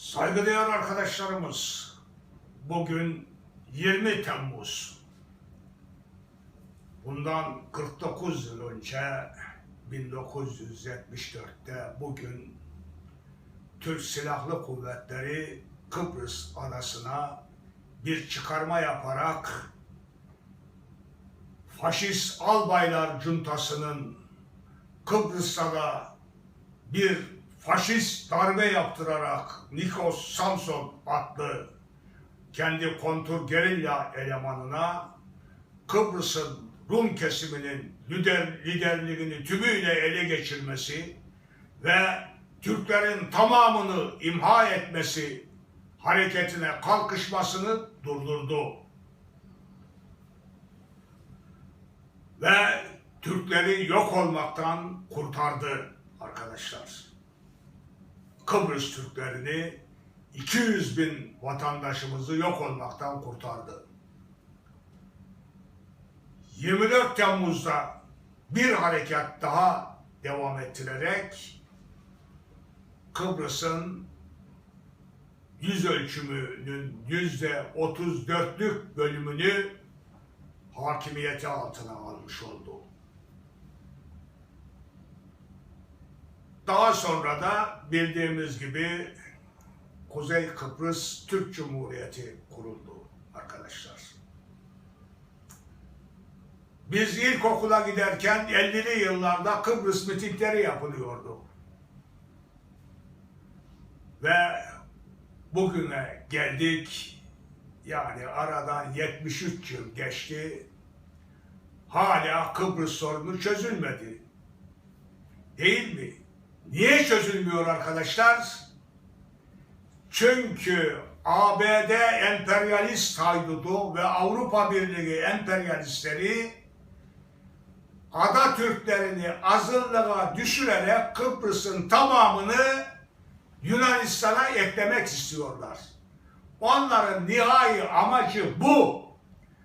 Saygıdeğer arkadaşlarımız, bugün 20 Temmuz. Bundan 49 yıl önce 1974'te bugün Türk Silahlı Kuvvetleri Kıbrıs adasına bir çıkarma yaparak faşist albaylar cuntasının Kıbrıs'ta da bir faşist darbe yaptırarak Nikos Samson adlı kendi kontur gerilla elemanına Kıbrıs'ın Rum kesiminin lider, liderliğini tümüyle ele geçirmesi ve Türklerin tamamını imha etmesi hareketine kalkışmasını durdurdu. Ve Türkleri yok olmaktan kurtardı arkadaşlar. Kıbrıs Türklerini 200 bin vatandaşımızı yok olmaktan kurtardı. 24 Temmuz'da bir harekat daha devam ettirerek Kıbrıs'ın yüz ölçümünün yüzde 34'lük bölümünü hakimiyeti altına almış oldu. Daha sonra da bildiğimiz gibi Kuzey Kıbrıs Türk Cumhuriyeti kuruldu arkadaşlar. Biz ilkokula giderken 50'li yıllarda Kıbrıs mitingleri yapılıyordu. Ve bugüne geldik. Yani aradan 73 yıl geçti. Hala Kıbrıs sorunu çözülmedi. Değil mi? Niye çözülmüyor arkadaşlar? Çünkü ABD emperyalist haydudu ve Avrupa Birliği emperyalistleri ada Türklerini azınlığa düşürerek Kıbrıs'ın tamamını Yunanistan'a eklemek istiyorlar. Onların nihai amacı bu.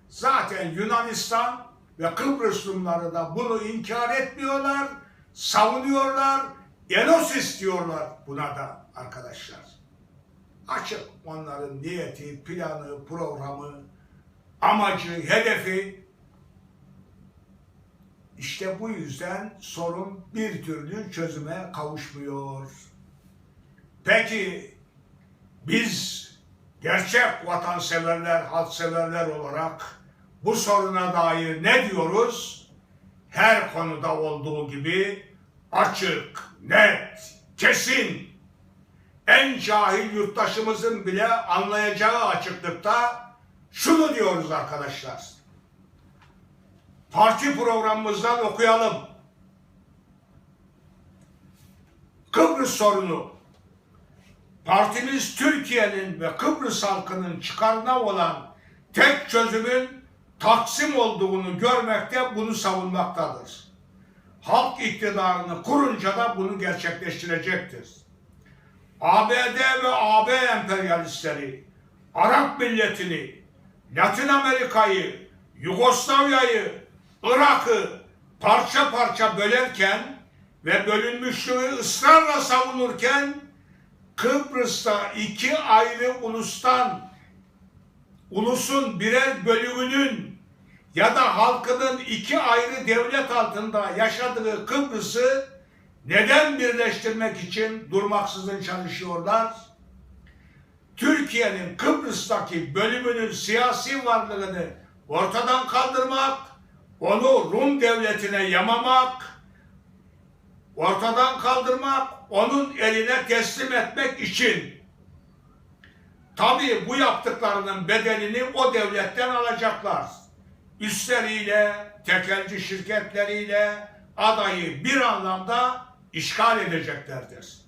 Zaten Yunanistan ve Kıbrıs Rumları da bunu inkar etmiyorlar, savunuyorlar, Enos istiyorlar buna da arkadaşlar. Açık onların niyeti, planı, programı, amacı, hedefi. İşte bu yüzden sorun bir türlü çözüme kavuşmuyor. Peki biz gerçek vatanseverler, halkseverler olarak bu soruna dair ne diyoruz? Her konuda olduğu gibi açık, net, kesin, en cahil yurttaşımızın bile anlayacağı açıklıkta şunu diyoruz arkadaşlar. Parti programımızdan okuyalım. Kıbrıs sorunu partimiz Türkiye'nin ve Kıbrıs halkının çıkarına olan tek çözümün Taksim olduğunu görmekte bunu savunmaktadır. Halk iktidarını kurunca da bunu gerçekleştirecektir. ABD ve AB emperyalistleri Arap milletini, Latin Amerika'yı, Yugoslavya'yı, Irak'ı parça parça bölerken ve bölünmüşlüğü ısrarla savunurken Kıbrıs'ta iki ayrı ulustan ulusun birer bölümünün ya da halkının iki ayrı devlet altında yaşadığı Kıbrıs'ı neden birleştirmek için durmaksızın çalışıyorlar? Türkiye'nin Kıbrıs'taki bölümünün siyasi varlığını ortadan kaldırmak, onu Rum devletine yamamak, ortadan kaldırmak, onun eline teslim etmek için tabii bu yaptıklarının bedelini o devletten alacaklar. Üstleriyle, tekelci şirketleriyle adayı bir anlamda işgal edeceklerdir.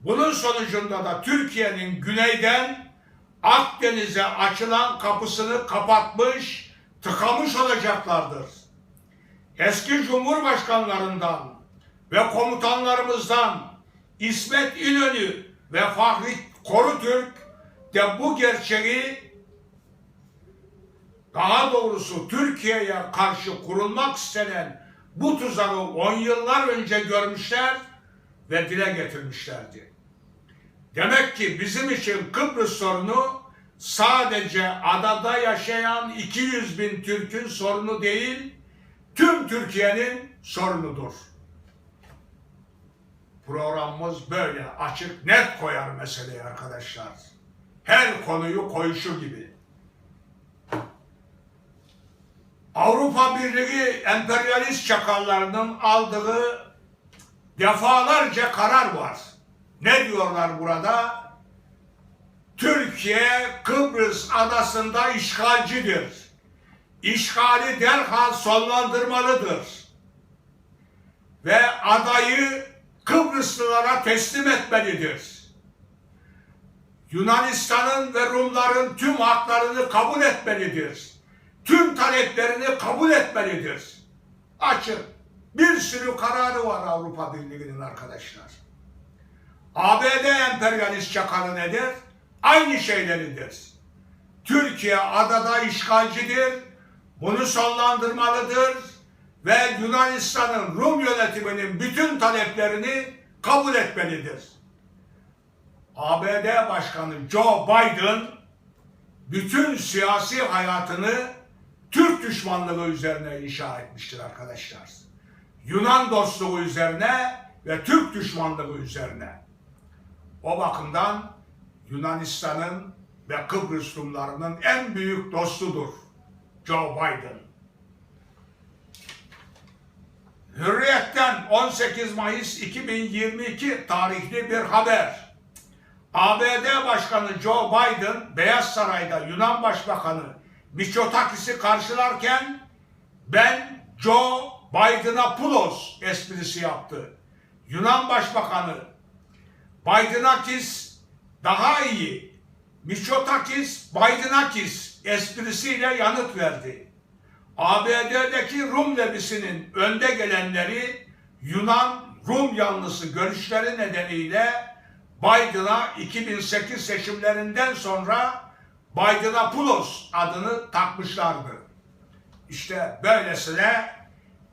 Bunun sonucunda da Türkiye'nin güneyden Akdeniz'e açılan kapısını kapatmış, tıkamış olacaklardır. Eski cumhurbaşkanlarından ve komutanlarımızdan İsmet İnönü ve Fahri Korutürk de bu gerçeği daha doğrusu Türkiye'ye karşı kurulmak istenen bu tuzağı on yıllar önce görmüşler ve dile getirmişlerdi. Demek ki bizim için Kıbrıs sorunu sadece adada yaşayan 200 bin Türk'ün sorunu değil, tüm Türkiye'nin sorunudur. Programımız böyle açık net koyar meseleyi arkadaşlar. Her konuyu koyuşu gibi. Avrupa Birliği emperyalist çakallarının aldığı defalarca karar var. Ne diyorlar burada? Türkiye Kıbrıs adasında işgalcidir. İşgali derhal sonlandırmalıdır. Ve adayı Kıbrıslılara teslim etmelidir. Yunanistan'ın ve Rumların tüm haklarını kabul etmelidir. Tüm taleplerini kabul etmelidir. Açın. Bir sürü kararı var Avrupa Birliği'nin arkadaşlar. ABD emperyalist çakalı nedir? Aynı şeyleridir. Türkiye adada işgalcidir. Bunu sonlandırmalıdır. Ve Yunanistan'ın Rum yönetiminin bütün taleplerini kabul etmelidir. ABD Başkanı Joe Biden bütün siyasi hayatını Türk düşmanlığı üzerine inşa etmiştir arkadaşlar. Yunan dostluğu üzerine ve Türk düşmanlığı üzerine. O bakımdan Yunanistan'ın ve Kıbrıs Rumlarının en büyük dostudur Joe Biden. Hürriyet'ten 18 Mayıs 2022 tarihli bir haber. ABD Başkanı Joe Biden Beyaz Saray'da Yunan Başbakanı Mitsotakis'i karşılarken ben Joe Bidenopoulos esprisi yaptı. Yunan Başbakanı Bidenakis daha iyi. Mitsotakis Bidenakis esprisiyle yanıt verdi. ABD'deki Rum lebisinin önde gelenleri Yunan Rum yanlısı görüşleri nedeniyle Biden'a 2008 seçimlerinden sonra Bidenopoulos adını takmışlardı. İşte böylesine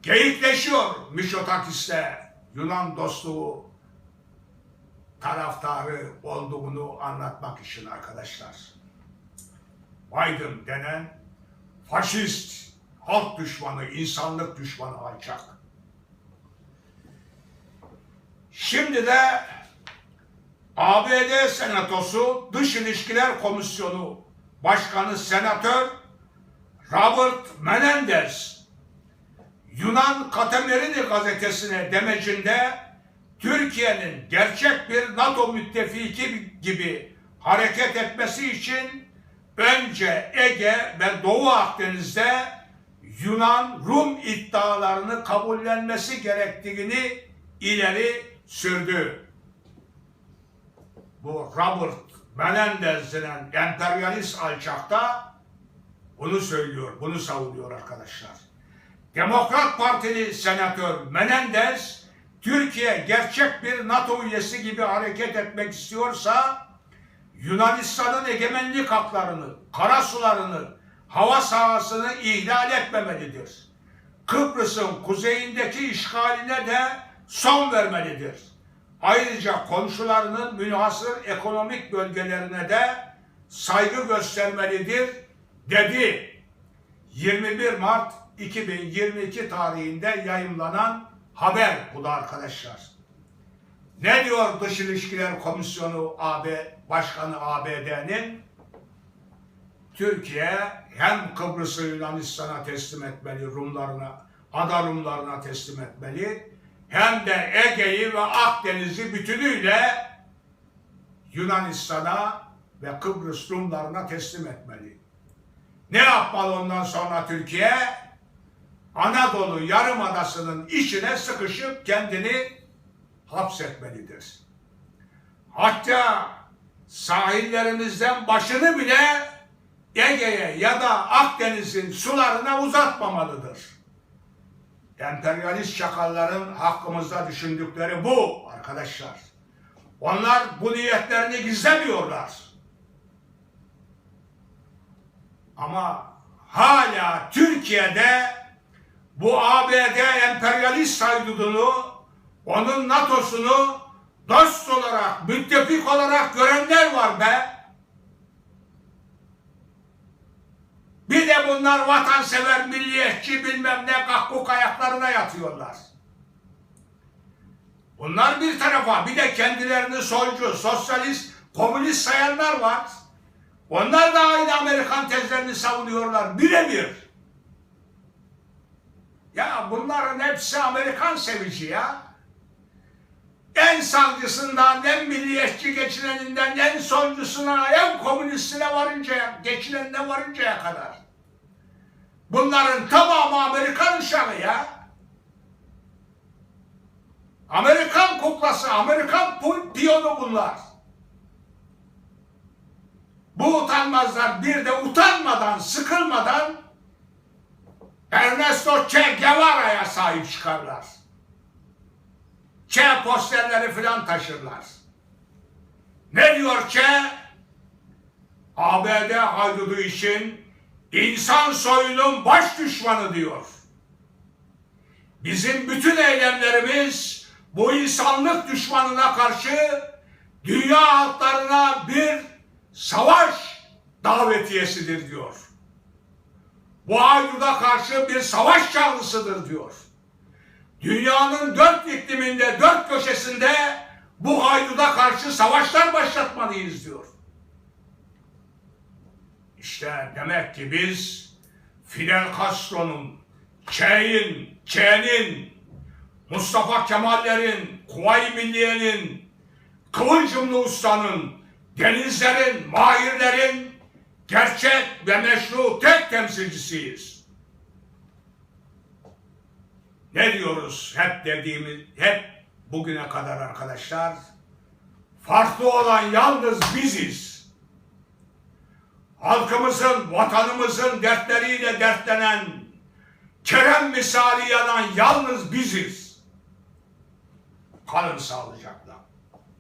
geyikleşiyor Mitsotakis'le Yunan dostluğu taraftarı olduğunu anlatmak için arkadaşlar. Biden denen faşist, halk düşmanı, insanlık düşmanı alçak. Şimdi de ABD Senatosu Dış İlişkiler Komisyonu Başkanı Senatör Robert Menendez Yunan Katemerini gazetesine demecinde Türkiye'nin gerçek bir NATO müttefiki gibi hareket etmesi için önce Ege ve Doğu Akdeniz'de Yunan-Rum iddialarını kabullenmesi gerektiğini ileri sürdü. Bu Robert Menendez denen emperyalist alçakta bunu söylüyor, bunu savunuyor arkadaşlar. Demokrat Partili Senatör Menendez Türkiye gerçek bir NATO üyesi gibi hareket etmek istiyorsa Yunanistan'ın egemenlik haklarını, kara sularını, hava sahasını ihlal etmemelidir. Kıbrıs'ın kuzeyindeki işgaline de son vermelidir. Ayrıca komşularının münhasır ekonomik bölgelerine de saygı göstermelidir dedi. 21 Mart 2022 tarihinde yayımlanan haber bu da arkadaşlar. Ne diyor Dış İlişkiler Komisyonu AB Başkanı ABD'nin? Türkiye hem Kıbrıs'ı Yunanistan'a teslim etmeli, Rumlarına, ada Rumlarına teslim etmeli, hem de Ege'yi ve Akdeniz'i bütünüyle Yunanistan'a ve Kıbrıs Rumlarına teslim etmeli. Ne yapmalı ondan sonra Türkiye? Anadolu Yarımadası'nın içine sıkışıp kendini hapsetmelidir. Hatta sahillerimizden başını bile Ege'ye ya da Akdeniz'in sularına uzatmamalıdır. Emperyalist çakalların hakkımızda düşündükleri bu arkadaşlar. Onlar bu niyetlerini gizlemiyorlar. Ama hala Türkiye'de bu ABD emperyalist haydudunu, onun NATO'sunu dost olarak, müttefik olarak görenler var be. Bir de bunlar vatansever, milliyetçi bilmem ne kahkuk ayaklarına yatıyorlar. Bunlar bir tarafa bir de kendilerini solcu, sosyalist, komünist sayanlar var. Onlar da aynı Amerikan tezlerini savunuyorlar birebir. Ya bunların hepsi Amerikan sevici ya. En sağcısından, en milliyetçi geçineninden, en solcusuna, en komünistine varıncaya, geçinenine varıncaya kadar. Bunların tamamı Amerikan uşağı ya. Amerikan kuklası, Amerikan piyonu bunlar. Bu utanmazlar bir de utanmadan, sıkılmadan Ernesto Che Guevara'ya sahip çıkarlar. Che posterleri filan taşırlar. Ne diyor Che? ABD haydudu için insan soyunun baş düşmanı diyor. Bizim bütün eylemlerimiz bu insanlık düşmanına karşı dünya halklarına bir savaş davetiyesidir diyor. Bu hayduda karşı bir savaş çağrısıdır diyor. Dünyanın dört ikliminde, dört köşesinde bu hayduda karşı savaşlar başlatmalıyız diyor. İşte demek ki biz Fidel Castro'nun, Che'in, Che'nin, Mustafa Kemal'lerin, Kuvayi Milliye'nin, Kıvılcımlı Usta'nın, denizlerin, mahirlerin gerçek ve meşru tek temsilcisiyiz. Ne diyoruz hep dediğimiz, hep bugüne kadar arkadaşlar? Farklı olan yalnız biziz. Halkımızın, vatanımızın dertleriyle dertlenen, Kerem misali yanan yalnız biziz. Kalın sağlıcakla.